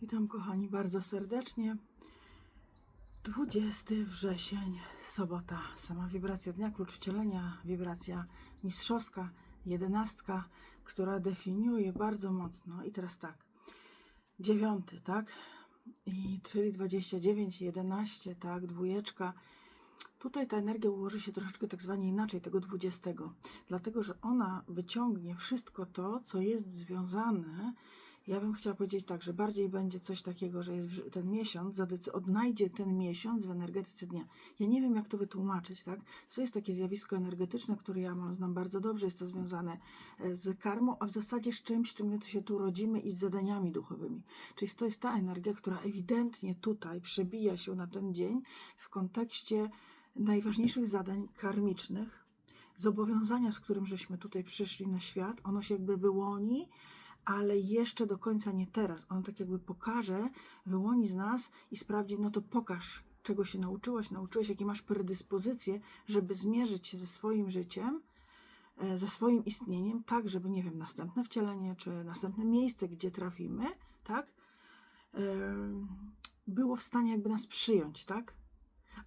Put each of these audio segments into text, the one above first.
Witam kochani bardzo serdecznie. 20 wrzesień, sobota. Sama wibracja dnia, klucz wcielenia, wibracja mistrzowska, jedenastka, która definiuje bardzo mocno. I teraz tak, dziewiąty, tak? I czyli 29, 11, tak? Dwójeczka. Tutaj ta energia ułoży się troszeczkę tak zwanie inaczej, tego 20, dlatego że ona wyciągnie wszystko to, co jest związane ja bym chciała powiedzieć tak, że bardziej będzie coś takiego, że jest ten miesiąc, zadecy- odnajdzie ten miesiąc w energetyce dnia. Ja nie wiem, jak to wytłumaczyć, tak? To jest takie zjawisko energetyczne, które ja mam, znam bardzo dobrze, jest to związane e, z karmą, a w zasadzie z czymś, czym my tu się tu rodzimy i z zadaniami duchowymi. Czyli to jest ta energia, która ewidentnie tutaj przebija się na ten dzień w kontekście najważniejszych zadań karmicznych, zobowiązania, z którym żeśmy tutaj przyszli na świat, ono się jakby wyłoni, ale jeszcze do końca nie teraz. On tak jakby pokaże, wyłoni z nas i sprawdzi, no to pokaż, czego się nauczyłaś, nauczyłeś, jakie masz predyspozycje, żeby zmierzyć się ze swoim życiem, e, ze swoim istnieniem, tak, żeby, nie wiem, następne wcielenie, czy następne miejsce, gdzie trafimy, tak, e, było w stanie jakby nas przyjąć, tak?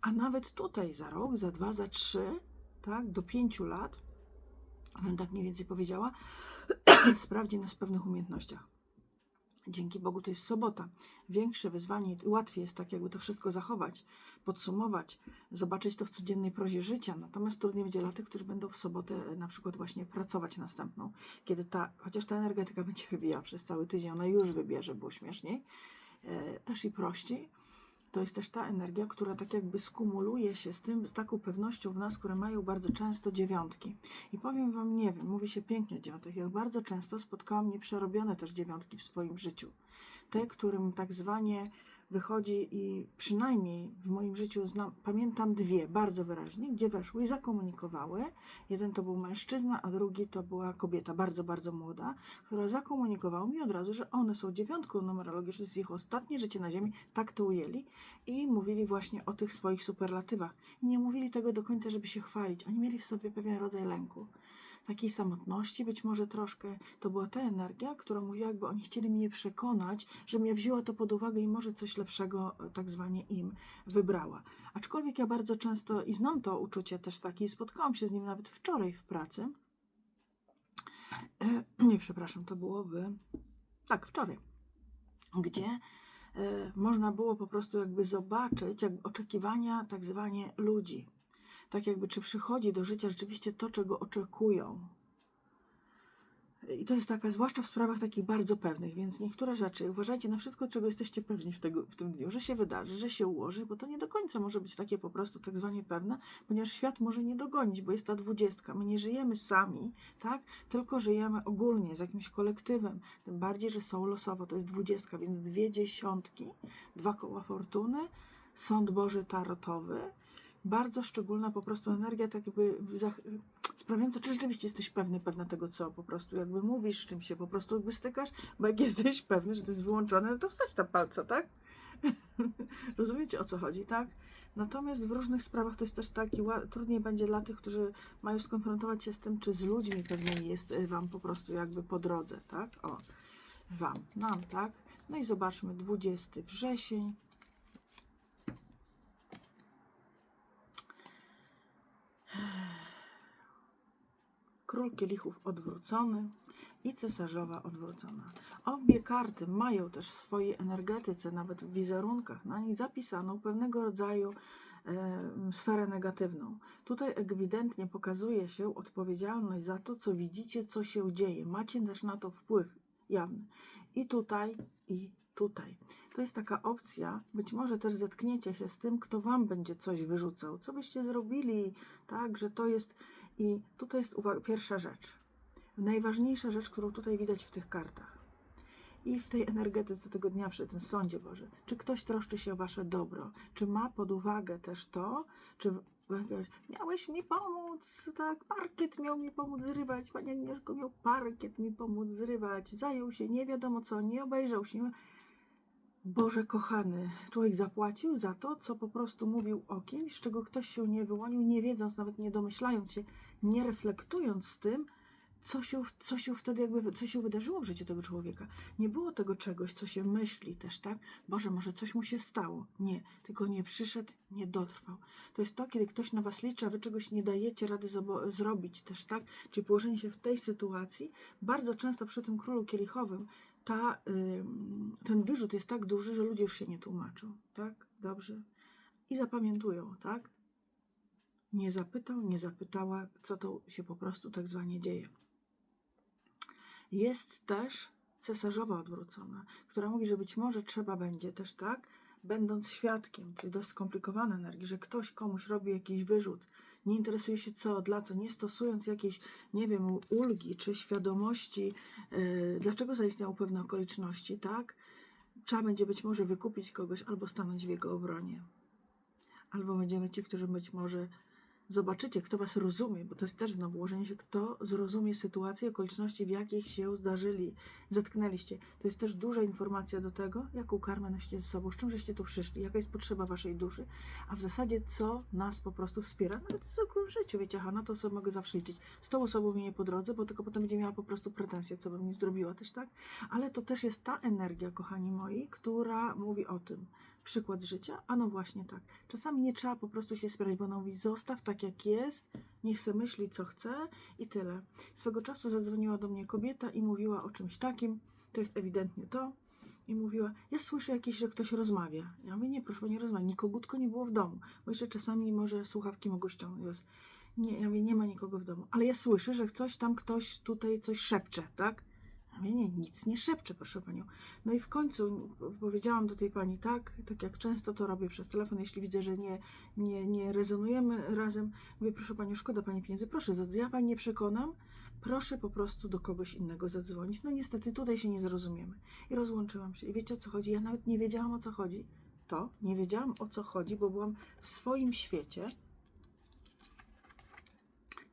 A nawet tutaj za rok, za dwa, za trzy, tak, do pięciu lat, tak mniej więcej powiedziała, sprawdzi nas w pewnych umiejętnościach. Dzięki Bogu to jest sobota. Większe wyzwanie, łatwiej jest tak jakby to wszystko zachować, podsumować, zobaczyć to w codziennej prozie życia. Natomiast trudniej będzie dla tych, którzy będą w sobotę na przykład właśnie pracować następną. Kiedy ta, chociaż ta energetyka będzie wybijała przez cały tydzień, ona już wybierze, było śmieszniej, e, też i prościej. To jest też ta energia, która tak jakby skumuluje się z tym, z taką pewnością w nas, które mają bardzo często dziewiątki. I powiem Wam, nie wiem, mówi się pięknie o dziewiątkach. Ja bardzo często spotkałam nieprzerobione też dziewiątki w swoim życiu. Te, którym tak zwanie wychodzi i przynajmniej w moim życiu znam, pamiętam dwie bardzo wyraźnie, gdzie weszły i zakomunikowały. Jeden to był mężczyzna, a drugi to była kobieta, bardzo, bardzo młoda, która zakomunikowała mi od razu, że one są dziewiątką numerologiczną, to jest ich ostatnie życie na Ziemi, tak to ujęli i mówili właśnie o tych swoich superlatywach. I nie mówili tego do końca, żeby się chwalić. Oni mieli w sobie pewien rodzaj lęku. Takiej samotności być może troszkę. To była ta energia, która mówiła, jakby oni chcieli mnie przekonać, że ja wzięła to pod uwagę i może coś lepszego e, tak zwanie im wybrała. Aczkolwiek ja bardzo często i znam to uczucie też takie spotkałam się z nim nawet wczoraj w pracy. E, nie, przepraszam, to było w... Tak, wczoraj. Gdzie e, można było po prostu jakby zobaczyć jakby oczekiwania tak zwanie ludzi. Tak jakby czy przychodzi do życia rzeczywiście to, czego oczekują. I to jest taka, zwłaszcza w sprawach takich bardzo pewnych, więc niektóre rzeczy, uważajcie na wszystko, czego jesteście pewni w, tego, w tym dniu, że się wydarzy, że się ułoży, bo to nie do końca może być takie po prostu tak zwanie pewne, ponieważ świat może nie dogonić, bo jest ta dwudziestka. My nie żyjemy sami, tak? Tylko żyjemy ogólnie, z jakimś kolektywem. Tym bardziej, że są losowo, to jest dwudziestka, więc dwie dziesiątki, dwa koła fortuny, sąd Boży tarotowy, bardzo szczególna po prostu energia, tak jakby sprawiająca, czy rzeczywiście jesteś pewny, pewna tego, co po prostu jakby mówisz, czym się po prostu jakby stykasz, bo jak jesteś pewny, że to jest wyłączone, no to wsadź tam palca, tak? Rozumiecie o co chodzi, tak? Natomiast w różnych sprawach to jest też taki, trudniej będzie dla tych, którzy mają skonfrontować się z tym, czy z ludźmi pewnymi jest y, Wam po prostu jakby po drodze, tak? O, Wam, nam, tak? No i zobaczmy, 20 wrzesień, Król kielichów odwrócony i cesarzowa odwrócona. Obie karty mają też w swojej energetyce, nawet w wizerunkach na nich zapisaną pewnego rodzaju sferę negatywną. Tutaj ewidentnie pokazuje się odpowiedzialność za to, co widzicie, co się dzieje. Macie też na to wpływ jawny. I tutaj, i tutaj. To jest taka opcja, być może też zetkniecie się z tym, kto wam będzie coś wyrzucał, co byście zrobili, tak, że to jest i tutaj jest uwaga, pierwsza rzecz. Najważniejsza rzecz, którą tutaj widać w tych kartach. I w tej energetyce tego dnia przy tym sądzie Boże. Czy ktoś troszczy się o wasze dobro? Czy ma pod uwagę też to, czy miałeś mi pomóc, tak, parkiet miał mi pomóc zrywać, panie Agnieszko miał parkiet mi pomóc zrywać, zajął się nie wiadomo co, nie obejrzał się. Boże kochany, człowiek zapłacił za to, co po prostu mówił o kimś, z czego ktoś się nie wyłonił, nie wiedząc, nawet nie domyślając się, nie reflektując z tym, co się, co się wtedy jakby, co się wydarzyło w życiu tego człowieka. Nie było tego czegoś, co się myśli też, tak? Boże, może coś mu się stało. Nie, tylko nie przyszedł, nie dotrwał. To jest to, kiedy ktoś na was liczy, a wy czegoś nie dajecie rady zrobić też, tak? Czyli położenie się w tej sytuacji, bardzo często przy tym królu kielichowym, ta, ten wyrzut jest tak duży, że ludzie już się nie tłumaczą, tak? Dobrze? I zapamiętują, tak? Nie zapytał, nie zapytała, co to się po prostu tak zwanie dzieje. Jest też cesarzowa odwrócona, która mówi, że być może trzeba będzie też tak, będąc świadkiem, czyli dość skomplikowana energii, że ktoś komuś robi jakiś wyrzut, nie interesuje się co, dla co, nie stosując jakiejś, nie wiem, ulgi czy świadomości, yy, dlaczego zaistniały pewne okoliczności, tak? Trzeba będzie być może wykupić kogoś albo stanąć w jego obronie. Albo będziemy ci, którzy być może zobaczycie, kto was rozumie, bo to jest też znowu ułożenie się, kto zrozumie sytuacje, okoliczności, w jakich się zdarzyli, zetknęliście. To jest też duża informacja do tego, jaką karmę nosicie ze sobą, z czym żeście tu przyszli, jaka jest potrzeba waszej duszy, a w zasadzie co nas po prostu wspiera, nawet w zwykłym życiu, wiecie, aha, na to sobie mogę zawsze liczyć. Z tą osobą mi nie po drodze, bo tylko potem będzie miała po prostu pretensje, co bym nie zrobiła też, tak? Ale to też jest ta energia, kochani moi, która mówi o tym, przykład życia? A no właśnie tak. Czasami nie trzeba po prostu się spierać, bo ona mówi zostaw tak jak jest, niech se myśli co chce i tyle. Swego czasu zadzwoniła do mnie kobieta i mówiła o czymś takim, to jest ewidentnie to, i mówiła, ja słyszę jakieś, że ktoś rozmawia. Ja mówię, nie, proszę, nie rozmawia. Nikogutko nie było w domu, bo jeszcze czasami może słuchawki mogą ściągnąć. Nie, ja mówię, nie ma nikogo w domu, ale ja słyszę, że coś tam ktoś tutaj coś szepcze, tak? Ja mówię, nie, nic nie szepcze, proszę panią. No i w końcu powiedziałam do tej pani tak, tak jak często to robię przez telefon, jeśli widzę, że nie, nie, nie rezonujemy razem, mówię, proszę panią, szkoda pani pieniędzy, proszę, ja pani nie przekonam, proszę po prostu do kogoś innego zadzwonić. No niestety tutaj się nie zrozumiemy. I rozłączyłam się. I wiecie o co chodzi? Ja nawet nie wiedziałam o co chodzi. To, nie wiedziałam o co chodzi, bo byłam w swoim świecie.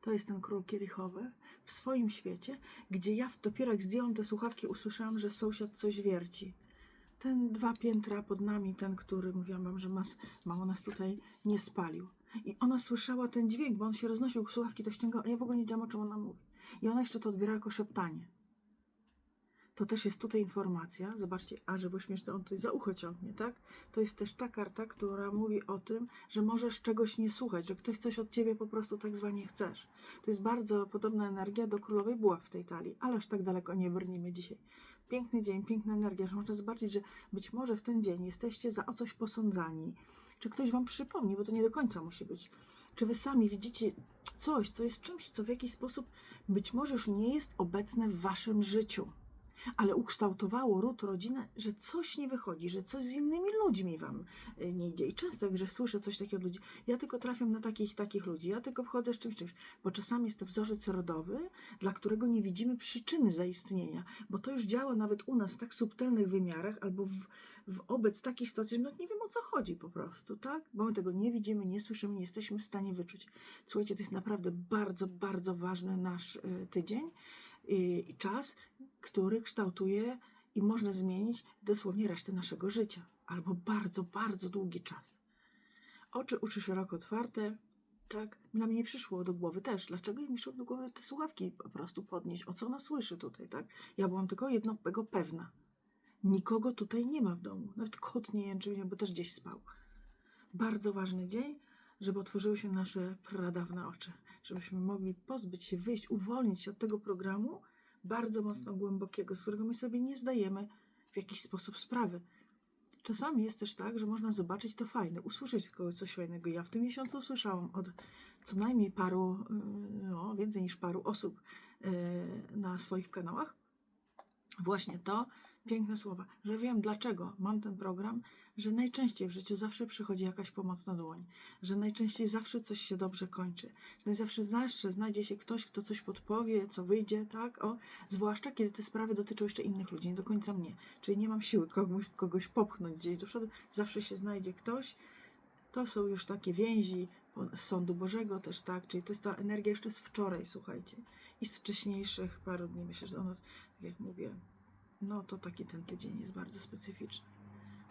To jest ten król kielichowy w swoim świecie, gdzie ja dopiero jak zdjęłam te słuchawki, usłyszałam, że sąsiad coś wierci. Ten dwa piętra pod nami, ten, który mówiłam wam, że mas, mało nas tutaj nie spalił. I ona słyszała ten dźwięk, bo on się roznosił, słuchawki to ściągał, a ja w ogóle nie wiedziałam, o czym ona mówi. I ona jeszcze to odbiera jako szeptanie. To też jest tutaj informacja, zobaczcie, a że bo śmieszne, on tutaj za ucho ciągnie, tak? To jest też ta karta, która mówi o tym, że możesz czegoś nie słuchać, że ktoś coś od ciebie po prostu tak zwanie chcesz. To jest bardzo podobna energia do królowej buław w tej talii, ale aż tak daleko nie brnimy dzisiaj. Piękny dzień, piękna energia, że można zobaczyć, że być może w ten dzień jesteście za o coś posądzani, czy ktoś wam przypomni, bo to nie do końca musi być. Czy wy sami widzicie coś, co jest czymś, co w jakiś sposób być może już nie jest obecne w waszym życiu ale ukształtowało ród, rodzinę, że coś nie wychodzi, że coś z innymi ludźmi wam y, nie idzie. I często, jak że słyszę coś takiego od ludzi, ja tylko trafiam na takich takich ludzi, ja tylko wchodzę z czymś, czymś, bo czasami jest to wzorzec rodowy, dla którego nie widzimy przyczyny zaistnienia, bo to już działa nawet u nas w tak subtelnych wymiarach, albo w, wobec takiej sytuacji, że nawet nie wiem o co chodzi po prostu, tak? Bo my tego nie widzimy, nie słyszymy, nie jesteśmy w stanie wyczuć. Słuchajcie, to jest naprawdę bardzo, bardzo ważny nasz y, tydzień i czas, który kształtuje i można zmienić dosłownie resztę naszego życia, albo bardzo, bardzo długi czas. Oczy uczy szeroko otwarte, tak? Na mnie przyszło do głowy też. Dlaczego mi przyszło do głowy te słuchawki po prostu podnieść? O co ona słyszy tutaj, tak? Ja byłam tylko jednego pewna. Nikogo tutaj nie ma w domu. Nawet kot nie jęczy, bo też gdzieś spał. Bardzo ważny dzień, żeby otworzyły się nasze pradawne oczy żebyśmy mogli pozbyć się, wyjść, uwolnić się od tego programu bardzo mocno głębokiego, z którego my sobie nie zdajemy w jakiś sposób sprawy. Czasami jest też tak, że można zobaczyć to fajne, usłyszeć coś fajnego. Ja w tym miesiącu usłyszałam od co najmniej paru, no, więcej niż paru osób na swoich kanałach właśnie to, piękne słowa, że wiem dlaczego mam ten program, że najczęściej w życiu zawsze przychodzi jakaś pomocna dłoń, że najczęściej zawsze coś się dobrze kończy, że zawsze zawsze znajdzie się ktoś, kto coś podpowie, co wyjdzie, tak? O, zwłaszcza kiedy te sprawy dotyczą jeszcze innych ludzi, nie do końca mnie, czyli nie mam siły kogoś, kogoś popchnąć gdzieś do przodu, zawsze się znajdzie ktoś. To są już takie więzi Sądu Bożego też, tak? Czyli to jest ta energia jeszcze z wczoraj, słuchajcie. I z wcześniejszych paru dni. Myślę, że ono, tak jak mówię, no to taki ten tydzień jest bardzo specyficzny.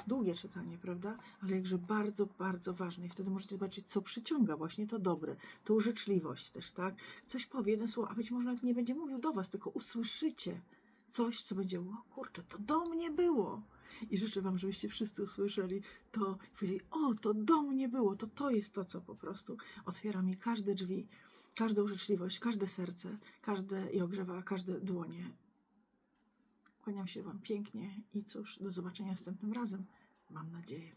długie czytanie, prawda? Ale jakże bardzo, bardzo ważne. I wtedy możecie zobaczyć, co przyciąga właśnie to dobre, tą życzliwość też, tak? Coś powie, jeden słowo, a być może nawet nie będzie mówił do was, tylko usłyszycie coś, co będzie, o kurczę, to do mnie było. I życzę wam, żebyście wszyscy usłyszeli to i powiedzieli, o, to do mnie było, to to jest to, co po prostu otwiera mi każde drzwi, każdą życzliwość, każde serce, każde i ogrzewa każde dłonie. Kłaniam się wam pięknie i cóż, do zobaczenia następnym razem, mam nadzieję.